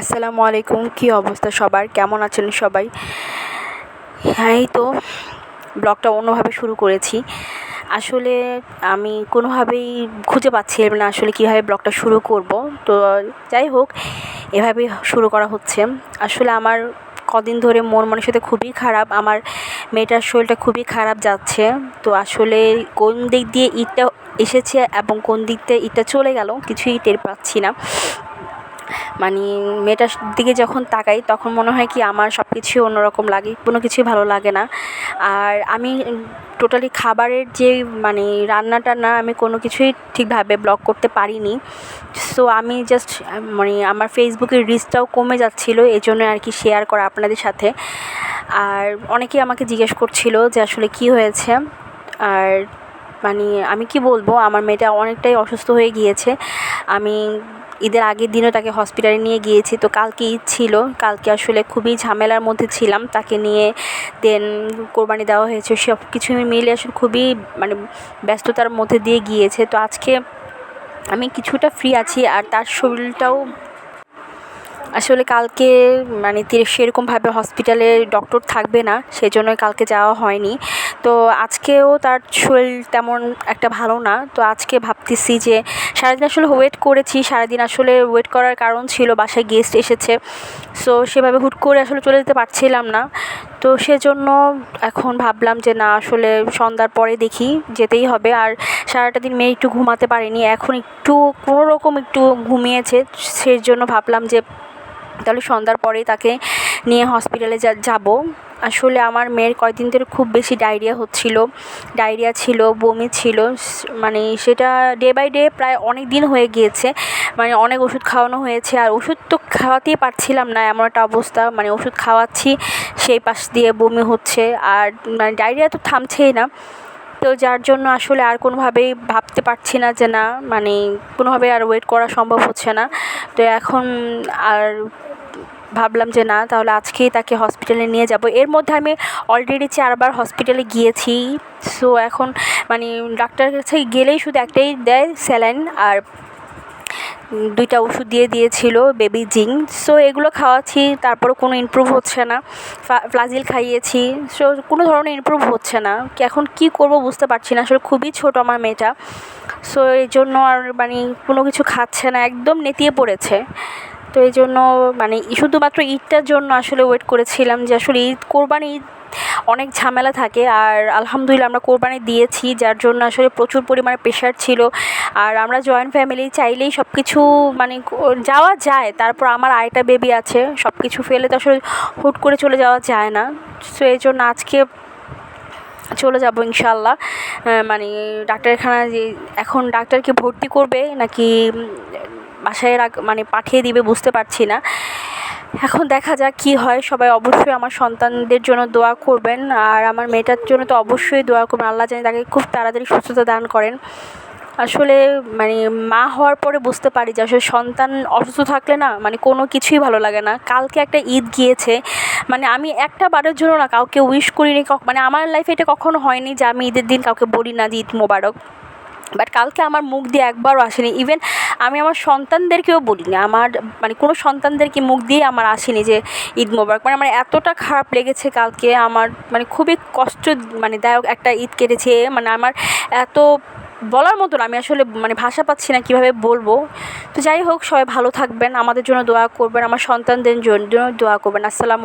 আসসালামু আলাইকুম, কী অবস্থা সবার? কেমন আছেন সবাই? হ্যাঁ তো, ব্লগটা অন্যভাবে শুরু করেছি। আসলে আমি কোনোভাবেই খুঁজে পাচ্ছিলাম না আসলে কীভাবে ব্লগটা শুরু করব। তো যাই হোক এভাবে শুরু করা হচ্ছে। আসলে আমার কদিন ধরে মন মনের সাথে খুবই খারাপ। আমার মেয়েটার শরীরটা খুবই খারাপ যাচ্ছে। তো আসলে কোন দিক দিয়ে ঈদটা এসেছে এবং কোন দিক দিয়ে ঈদটা চলে গেল কিছুই টের পাচ্ছি না। মানে মেয়েটার দিকে যখন তাকাই, তখন মনে হয় কি আমার সব কিছুই অন্যরকম লাগে, কোনো কিছুই ভালো লাগে না। আর আমি টোটালি খাবারের যে মানে রান্না টান্না আমি কোনো কিছুই ঠিকভাবে ব্লগ করতে পারিনি। সো আমি জাস্ট মানে আমার ফেসবুকের রিচটাও কমে যাচ্ছিল এই জন্য আর কি শেয়ার করা আপনাদের সাথে। আর অনেকেই আমাকে জিজ্ঞেস করছিল যে আসলে কি হয়েছে? আর মানে আমি কি বলব, আমার মেয়েটা অনেকটাই অসুস্থ হয়ে গিয়েছে। আমি ঈদের আগের দিনও তাকে হসপিটালে নিয়ে গিয়েছি। তো কালকে ঈদ ছিল। কালকে আসলে খুবই ঝামেলার মধ্যে ছিলাম। তাকে নিয়ে দেন কোরবানি দেওয়া হয়েছে। সব কিছু মিলে আসলে খুবই মানে ব্যস্ততার মধ্যে দিয়ে গিয়েছে। তো আজকে আমি কিছুটা ফ্রি আছি আর তার শরীরটাও আসলে কালকে মানে সেরকমভাবে হসপিটালে ডক্টর থাকবে না। সেজন্য কালকে যাওয়া হয়নি। তো আজকেও তার শরীর তেমন একটা ভালো না। তো আজকে ভাবতেছি যে সারাদিন আসলে ওয়েট করেছি, সারাদিন আসলে ওয়েট করার কারণ ছিল, বাসায় গেস্ট এসেছে। সো সেভাবে হুট করে আসলে চলে যেতে পারছিলাম না। তো সেজন্য এখন ভাবলাম যে না, আসলে সন্ধ্যার পরে দেখি, যেতেই হবে। আর সারাটা দিন মেয়ে একটু ঘুমাতে পারেনি, এখন একটু কোনো রকম একটু ঘুমিয়েছে। সেই জন্য ভাবলাম যে তাহলে সন্ধ্যার পরেই তাকে নিয়ে হসপিটালে যা যাব। আসলে আমার মেয়ের কয়েকদিন ধরে খুব বেশি ডায়রিয়া হচ্ছিল। ডায়রিয়া ছিল, বমি ছিল। মানে সেটা ডে বাই ডে প্রায় অনেক দিন হয়ে গিয়েছে। মানে অনেক ওষুধ খাওয়ানো হয়েছে। আর ওষুধ তো খাওয়াতেই পারছিলাম না, এমন একটা অবস্থা। মানে ওষুধ খাওয়াচ্ছি, সেই পাশ দিয়ে বমি হচ্ছে। আর মানে ডায়রিয়া তো থামছেই না। তো যার জন্য আসলে আর কোনোভাবেই ভাবতে পারছি না যে না মানে কোনোভাবে আর ওয়েট করা সম্ভব হচ্ছে না। তো এখন আর ভাবলাম যে না, তাহলে আজকেই তাকে হসপিটালে নিয়ে যাব। এর মধ্যে আমি অলরেডি চারবার হসপিটালে গিয়েছি। সো এখন মানে ডাক্তারের কাছে গেলেই শুধু একটাই দেয় স্যালাইন আর দুইটা ওষুধ দিয়ে দিয়েছিল বেবি জিং। সো এগুলো খাওয়াচ্ছি, তারপরও কোনো ইমপ্রুভ হচ্ছে না। ফ্লাজিল খাইয়েছি। সো কোনো ধরনের ইমপ্রুভ হচ্ছে না। এখন কি করব বুঝতে পারছি না। আসলে খুবই ছোট আমার মেয়েটা। সো এই জন্য আর মানে কোনো কিছু খাচ্ছে না। একদম নেতিয়ে পড়েছে। তো এই জন্য মানে শুধুমাত্র ঈদটার জন্য আসলে ওয়েট করেছিলাম যে আসলে ঈদ, কোরবানি ঈদ অনেক ঝামেলা থাকে আর আলহামদুলিল্লাহ আমরা কোরবানি দিয়েছি, যার জন্য আসলে প্রচুর পরিমাণে প্রেশার ছিল। আর আমরা জয়েন্ট ফ্যামিলি চাইলেই সব কিছু মানে যাওয়া যায়, তারপর আমার আরেকটা বেবি আছে সব কিছু ফেলে তো আসলে হুট করে চলে যাওয়া যায় না। সো এই জন্য আজকে চলে যাব ইনশাল্লাহ মানে ডাক্তারখানা যে, এখন ডাক্তারকে ভর্তি করবে নাকি বাসায় রাখ মানে পাঠিয়ে দিবে, বুঝতে পারছি না। এখন দেখা যাক কী হয়। সবাই অবশ্যই আমার সন্তানদের জন্য দোয়া করবেন। আর আমার মেয়েটার জন্য তো অবশ্যই দোয়া করবেন। আল্লাহ জানি তাকে খুব তাড়াতাড়ি সুস্থতা দান করেন। আসলে মানে মা হওয়ার পরে বুঝতে পারি যে আসলে সন্তান অসুস্থ থাকলে না মানে কোনো কিছুই ভালো লাগে না। কালকে একটা ঈদ গিয়েছে। মানে আমি একটা বারের জন্য না কাউকে উইশ করিনি। মানে আমার লাইফে এটা কখনো হয়নি যে আমি ঈদের দিন কাউকে বলি না যে ঈদ মোবারক। বাট কালকে আমার মুখ দিয়ে একবারও আসেনি। ইভেন আমি আমার সন্তানদেরকেও বলিনি আমার মানে কোনো সন্তানদেরকে মুখ দিয়ে আমার আসেনি যে ঈদ মোবারক। মানে আমার এতটা খারাপ লেগেছে কালকে। আমার মানে খুবই কষ্ট মানে দায়ক একটা ঈদ কেটেছে। মানে আমার এত বলার মতন আমি আসলে মানে ভাষা পাচ্ছি না কীভাবে বলব। তো যাই হোক, সবাই ভালো থাকবেন। আমাদের জন্য দোয়া করবেন। আমার সন্তানদের জন্য দোয়া করবেন। আসসালাম